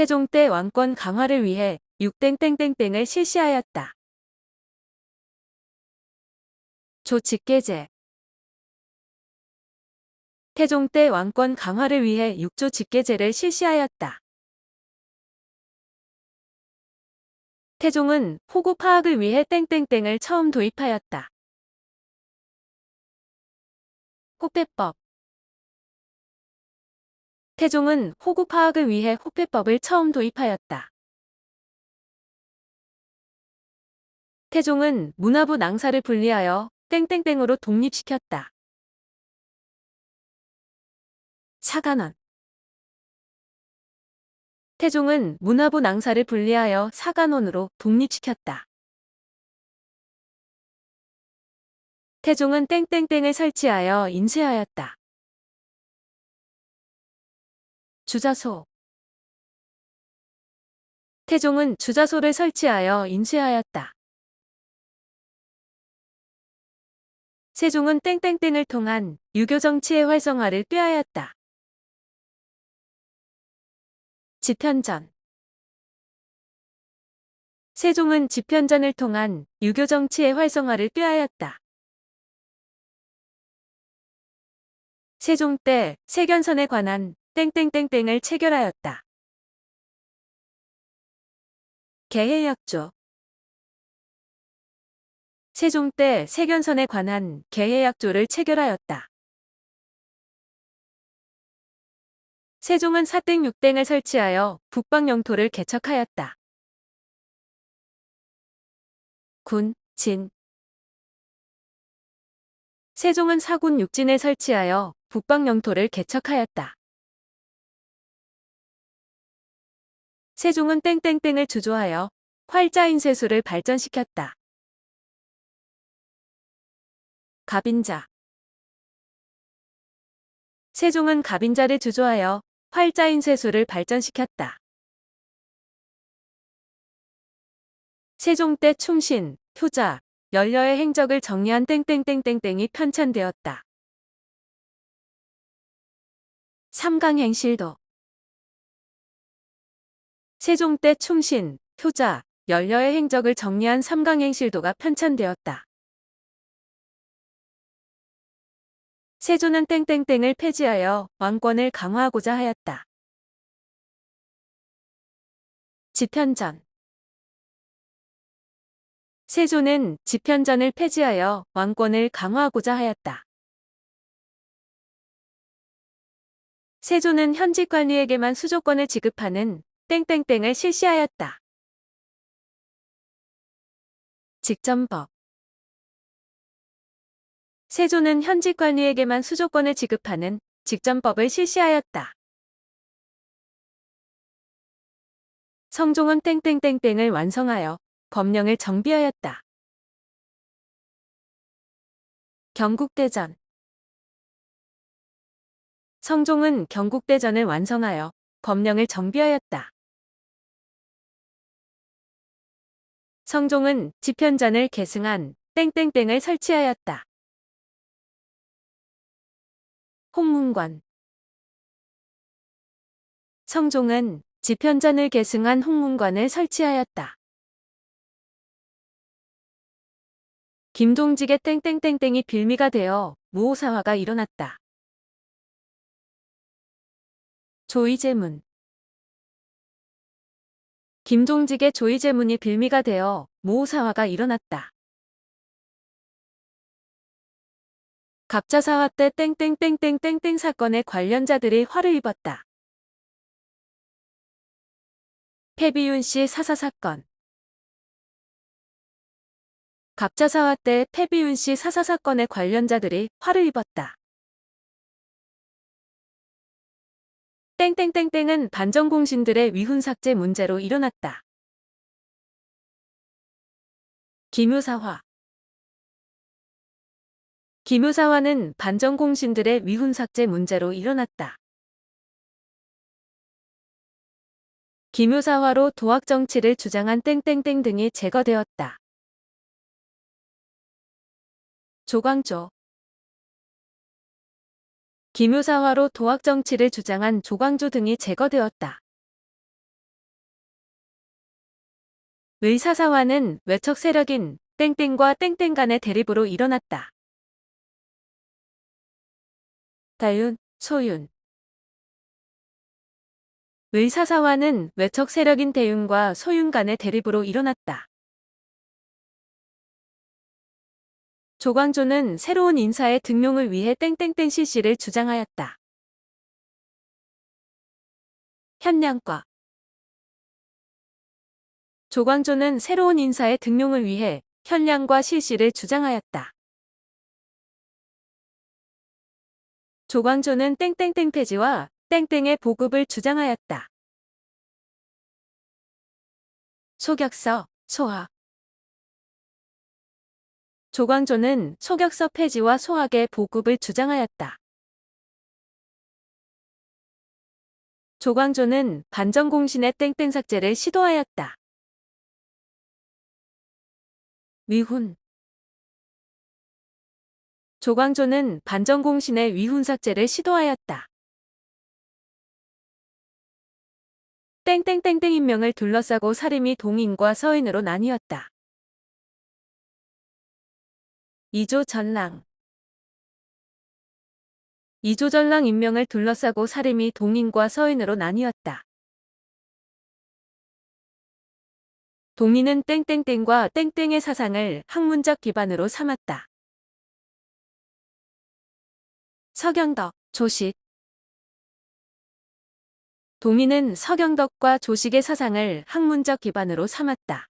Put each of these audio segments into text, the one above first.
태종 때 왕권 강화를 위해 6땡땡땡땡을 실시하였다. 조직계제 태종 때 왕권 강화를 위해 6조 직계제를 실시하였다. 태종은 호구 파악을 위해 땡땡땡을 처음 도입하였다. 호패법 태종은 호구 파악을 위해 호패법을 처음 도입하였다. 태종은 문화부 낭사를 분리하여 땡땡땡으로 독립시켰다. 사간원 태종은 문화부 낭사를 분리하여 사간원으로 독립시켰다. 태종은 땡땡땡을 설치하여 인쇄하였다. 주자소 태종은 주자소를 설치하여 인쇄하였다. 세종은 땡땡땡을 통한 유교 정치의 활성화를 꾀하였다. 집현전 세종은 집현전을 통한 유교 정치의 활성화를 꾀하였다. 세종 때 세견선에 관한 땡땡땡땡을 체결하였다. 개해약조 세종 때 세견선에 관한 개해약조를 체결하였다. 세종은 사땡 육땡을 설치하여 북방 영토를 개척하였다. 군, 진 세종은 사군 육진을 설치하여 북방 영토를 개척하였다. 세종은 땡땡땡을 주조하여 활자 인쇄소를 발전시켰다. 갑인자 세종은 갑인자를 주조하여 활자 인쇄소를 발전시켰다. 세종 때 충신, 효자, 연려의 행적을 정리한 땡땡땡땡땡이 편찬되었다. 삼강행실도 세종 때 충신, 효자, 연려의 행적을 정리한 삼강행실도가 편찬되었다. 세조는 땡땡땡을 폐지하여 왕권을 강화하고자 하였다. 집현전 세조는 집현전을 폐지하여 왕권을 강화하고자 하였다. 세조는 현직 관리에게만 수조권을 지급하는 땡땡땡을 실시하였다. 직전법 세조는 현직 관리에게만 수조권을 지급하는 직전법을 실시하였다. 성종은 땡땡땡땡을 완성하여 법령을 정비하였다. 경국대전 성종은 경국대전을 완성하여 법령을 정비하였다. 성종은 집현전을 계승한 땡땡땡을 설치하였다. 홍문관 성종은 집현전을 계승한 홍문관을 설치하였다. 김동직의 땡땡땡땡이 빌미가 되어 무호사화가 일어났다. 조이제문 김종직의 조이제문이 빌미가 되어 모호사화가 일어났다. 갑자사화 때 땡땡땡땡땡땡 사건의 관련자들이 화를 입었다. 패비윤 씨 사사 사건 갑자사화 때 패비윤 씨 사사 사건의 관련자들이 화를 입었다. 땡땡땡땡은 반정공신들의 위훈 삭제 문제로 일어났다. 기묘사화 기묘사화는 반정공신들의 위훈 삭제 문제로 일어났다. 기묘사화로 도학정치를 주장한 땡땡땡 등이 제거되었다. 조광조 기묘사화로 도학정치를 주장한 조광조 등이 제거되었다. 의사사화는 외척 세력인 땡땡과 땡땡 간의 대립으로 일어났다. 다윤, 소윤 의사사화는 외척 세력인 대윤과 소윤 간의 대립으로 일어났다. 조광조는 새로운 인사의 등용을 위해 땡땡땡 실시를 주장하였다. 현량과 조광조는 새로운 인사의 등용을 위해 현량과 실시를 주장하였다. 조광조는 땡땡땡 폐지와 땡땡의 보급을 주장하였다. 소격서, 소학 조광조는 소격서 폐지와 소학의 보급을 주장하였다. 조광조는 반정공신의 땡땡 삭제를 시도하였다. 위훈 조광조는 반정공신의 위훈 삭제를 시도하였다. 땡땡땡땡 인명을 둘러싸고 사림이 동인과 서인으로 나뉘었다. 이조 전랑 이조 전랑 인명을 둘러싸고 사림이 동인과 서인으로 나뉘었다. 동인은 땡땡땡과 땡땡의 사상을 학문적 기반으로 삼았다. 서경덕, 조식 동인은 서경덕과 조식의 사상을 학문적 기반으로 삼았다.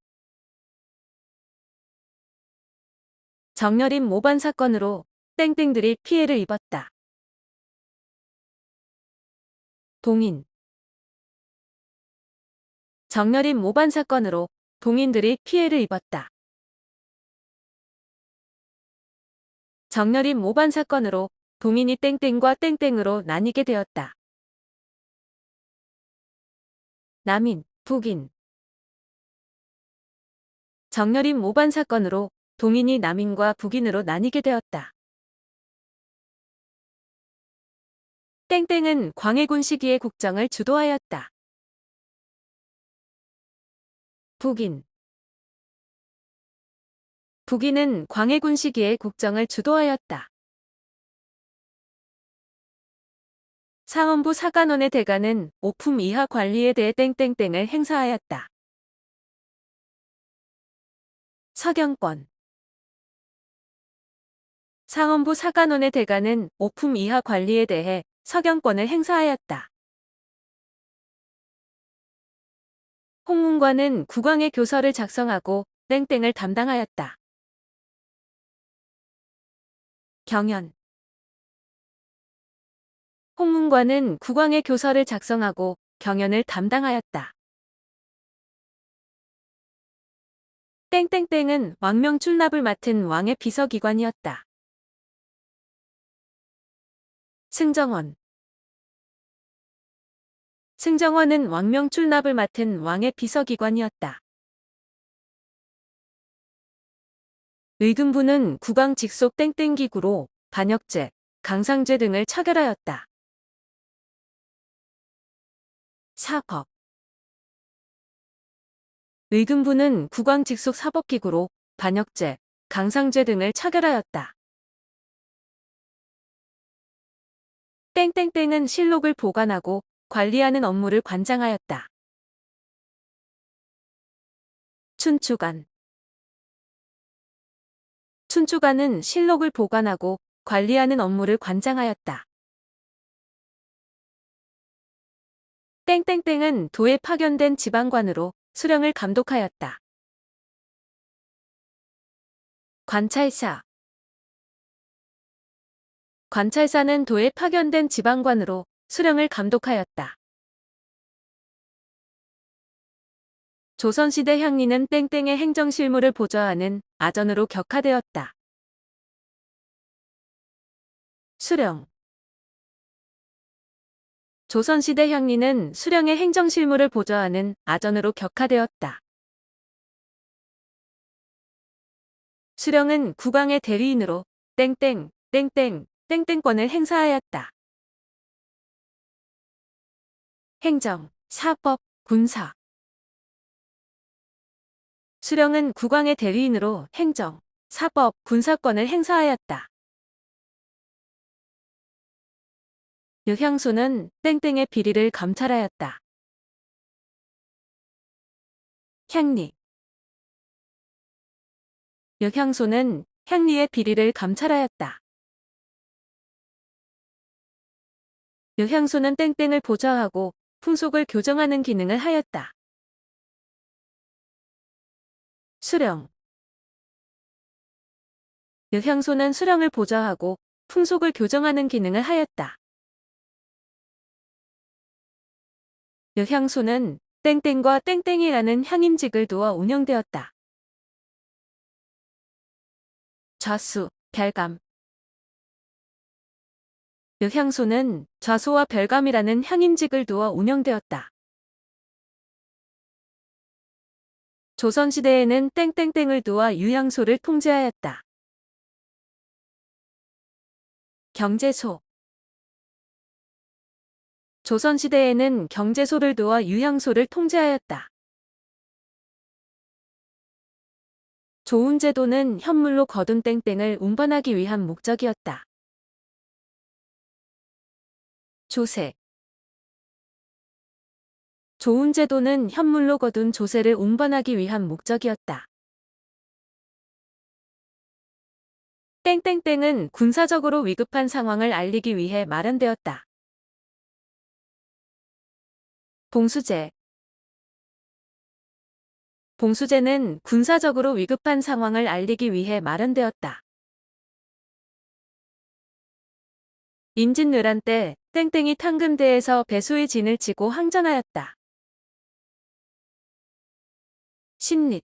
정렬인 모반 사건으로 땡땡들이 피해를 입었다. 동인 정렬인 모반 사건으로 동인들이 피해를 입었다. 정렬인 모반 사건으로 동인이 땡땡과 땡땡으로 나뉘게 되었다. 남인, 북인 정렬인 모반 사건으로 동인이 남인과 북인으로 나뉘게 되었다. 땡땡은 광해군 시기의 국정을 주도하였다. 북인 북인은 광해군 시기의 국정을 주도하였다. 상원부 사관원의 대가는 오품 이하 관리에 대해 땡땡땡을 행사하였다. 서경권 상원부 사관원의 대가는 오품 이하 관리에 대해 서경권을 행사하였다. 홍문관은 국왕의 교서를 작성하고 땡땡을 담당하였다. 경연 홍문관은 국왕의 교서를 작성하고 경연을 담당하였다. 땡땡땡은 왕명 출납을 맡은 왕의 비서기관이었다. 승정원 승정원은 왕명 출납을 맡은 왕의 비서기관이었다. 의금부는 국왕 직속 땡땡기구로 반역죄, 강상죄 등을 처결하였다. 사법 의금부는 국왕 직속 사법기구로 반역죄, 강상죄 등을 처결하였다. 땡땡땡은 실록을 보관하고 관리하는 업무를 관장하였다. 춘추관 춘추관은 실록을 보관하고 관리하는 업무를 관장하였다. 땡땡땡은 도에 파견된 지방관으로 수령을 감독하였다. 관찰사 관찰사는 도에 파견된 지방관으로 수령을 감독하였다. 조선시대 향리는 땡땡의 행정실무를 보좌하는 아전으로 격하되었다. 수령 조선시대 향리는 수령의 행정실무를 보좌하는 아전으로 격하되었다. 수령은 국왕의 대리인으로 땡땡, 땡땡, 땡땡권을 행사하였다. 행정, 사법, 군사 수령은 국왕의 대리인으로 행정, 사법, 군사권을 행사하였다. 유향수는 땡땡의 비리를 감찰하였다. 향리 유향소는 향리의 비리를 감찰하였다. 유향소는 땡땡을 보좌하고 풍속을 교정하는 기능을 하였다. 수령 유향소는 수령을 보좌하고 풍속을 교정하는 기능을 하였다. 유향소는 땡땡과 땡땡이라는 향임직을 두어 운영되었다. 좌수, 별감 유향소는 좌소와 별감이라는 향임직을 두어 운영되었다. 조선시대에는 땡땡땡을 두어 유향소를 통제하였다. 경제소 조선시대에는 경제소를 두어 유향소를 통제하였다. 좋은 제도는 현물로 거둔 땡땡을 운반하기 위한 목적이었다. 조세 좋은 제도는 현물로 거둔 조세를 운반하기 위한 목적이었다. 땡땡땡은 군사적으로 위급한 상황을 알리기 위해 마련되었다. 봉수제 봉수제는 군사적으로 위급한 상황을 알리기 위해 마련되었다. 임진왜란 때 땡땡이 탕금대에서 배수의 진을 치고 항전하였다. 신립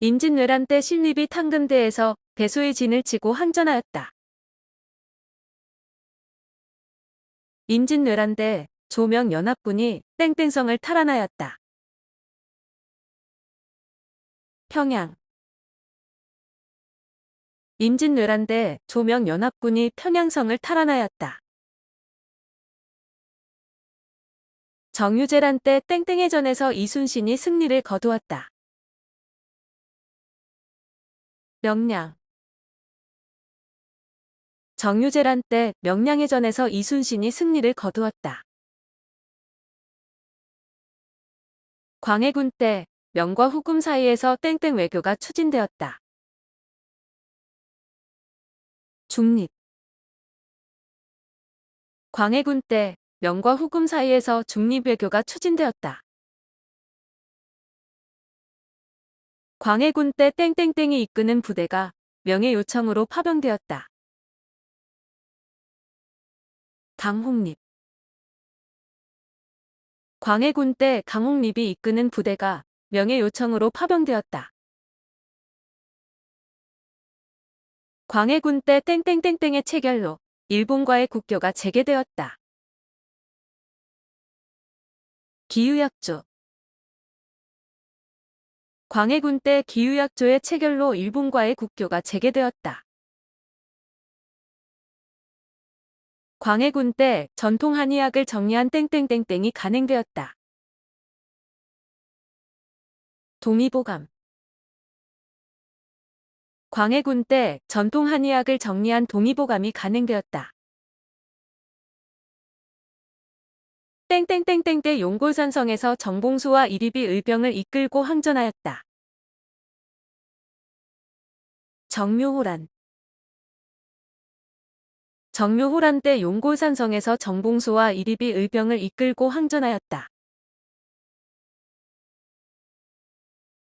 임진왜란 때 신립이 탕금대에서 배수의 진을 치고 항전하였다. 임진왜란 때 조명 연합군이 땡땡성을 탈환하였다. 평양 임진왜란 때 조명 연합군이 평양성을 탈환하였다. 정유재란 때 땡땡의 전에서 이순신이 승리를 거두었다. 명량 정유재란 때 명량의 전에서 이순신이 승리를 거두었다. 광해군 때 명과 후금 사이에서 땡땡 외교가 추진되었다. 중립 광해군 때 명과 후금 사이에서 중립 외교가 추진되었다. 광해군 때 땡땡땡이 이끄는 부대가 명예 요청으로 파병되었다. 강홍립 광해군 때 강홍립이 이끄는 부대가 명예 요청으로 파병되었다. 광해군 때 땡땡땡땡의 체결로 일본과의 국교가 재개되었다. 기유약조 광해군 때 기유약조의 체결로 일본과의 국교가 재개되었다. 광해군 때 전통 한의학을 정리한 땡땡땡땡이 간행되었다. 동의보감 광해군 때 전통 한의학을 정리한 동의보감이 간행되었다. 땡땡땡땡 때 용골산성에서 정봉수와 이립이 의병을 이끌고 항전하였다. 정묘호란 정묘호란 때 용골산성에서 정봉수와 이립이 의병을 이끌고 항전하였다.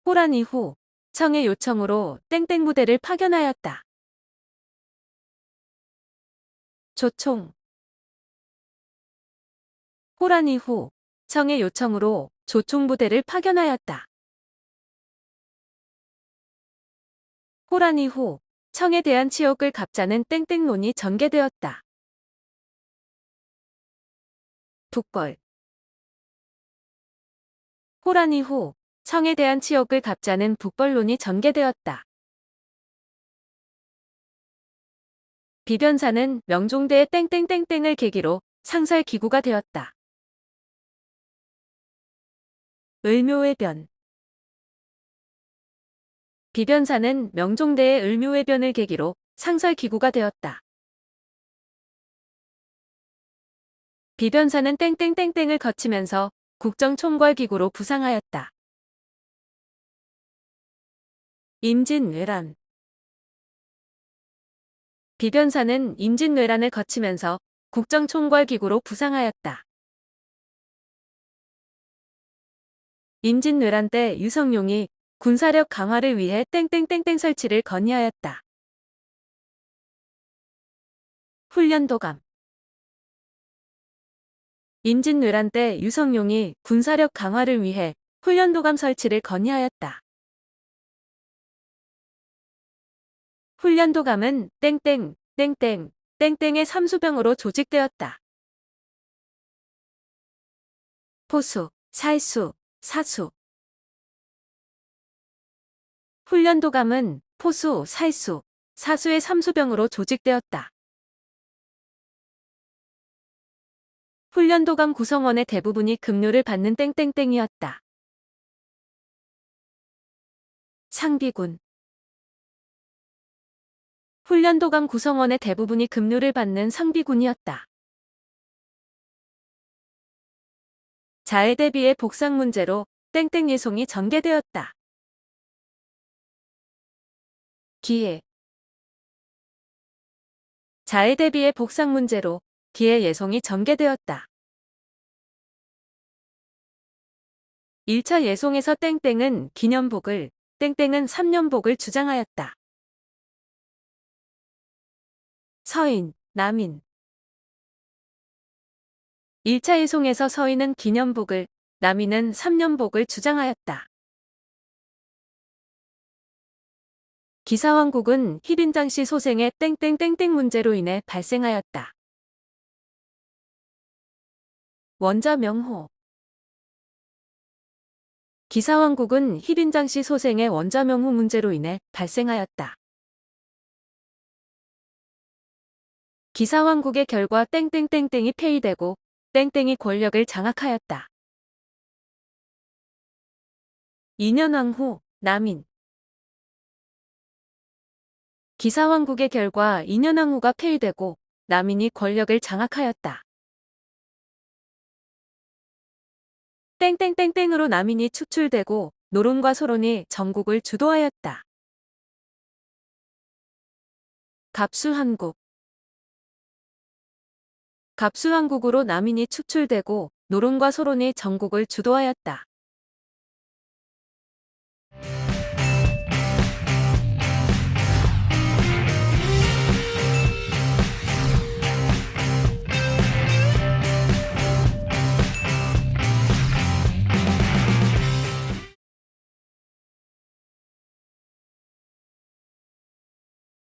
호란 이후 청의 요청으로 땡땡 부대를 파견하였다. 조총 호란 이후 청의 요청으로 조총 부대를 파견하였다. 호란 이후 청에 대한 치욕을 갚자는 땡땡론이 전개되었다. 북벌 호란 이후 청에 대한 치욕을 갚자는 북벌론이 전개되었다. 비변사는 명종대의 땡땡땡땡을 계기로 상설 기구가 되었다. 을묘의 변 비변사는 명종대의 을묘해변을 계기로 상설 기구가 되었다. 비변사는 땡땡땡땡을 거치면서 국정총괄기구로 부상하였다. 임진왜란 비변사는 임진왜란을 거치면서 국정총괄기구로 부상하였다. 임진왜란 때 유성룡이 군사력 강화를 위해 땡땡땡땡 설치를 건의하였다. 훈련도감 임진왜란 때 유성룡이 군사력 강화를 위해 훈련도감 설치를 건의하였다. 훈련도감은 땡땡, 땡땡, 땡땡의 삼수병으로 조직되었다. 포수, 살수, 사수 훈련도감은 포수, 살수, 사수의 삼수병으로 조직되었다. 훈련도감 구성원의 대부분이 급료를 받는 땡땡땡이었다. 상비군 훈련도감 구성원의 대부분이 급료를 받는 상비군이었다. 자해 대비의 복상 문제로 땡땡 예송이 전개되었다. 기회 자해 대비의 복상 문제로 기회 예송이 전개되었다. 1차 예송에서 땡땡은 기념복을, 땡땡은 3년복을 주장하였다. 서인, 남인 1차 예송에서 서인은 기념복을, 남인은 3년복을 주장하였다. 기사왕국은 희빈장 씨 소생의 땡땡땡땡 문제로 인해 발생하였다. 원자 명호 기사왕국은 희빈장 씨 소생의 원자 명호 문제로 인해 발생하였다. 기사왕국의 결과 땡땡땡땡이 폐위되고 땡땡이 권력을 장악하였다. 2년왕 후 남인 기사왕국의 결과 2년왕 후가 폐위되고 남인이 권력을 장악하였다. 땡땡땡땡으로 남인이 축출되고 노론과 소론이 전국을 주도하였다. 갑수한국 갑수왕국으로 남인이 축출되고 노론과 소론이 전국을 주도하였다.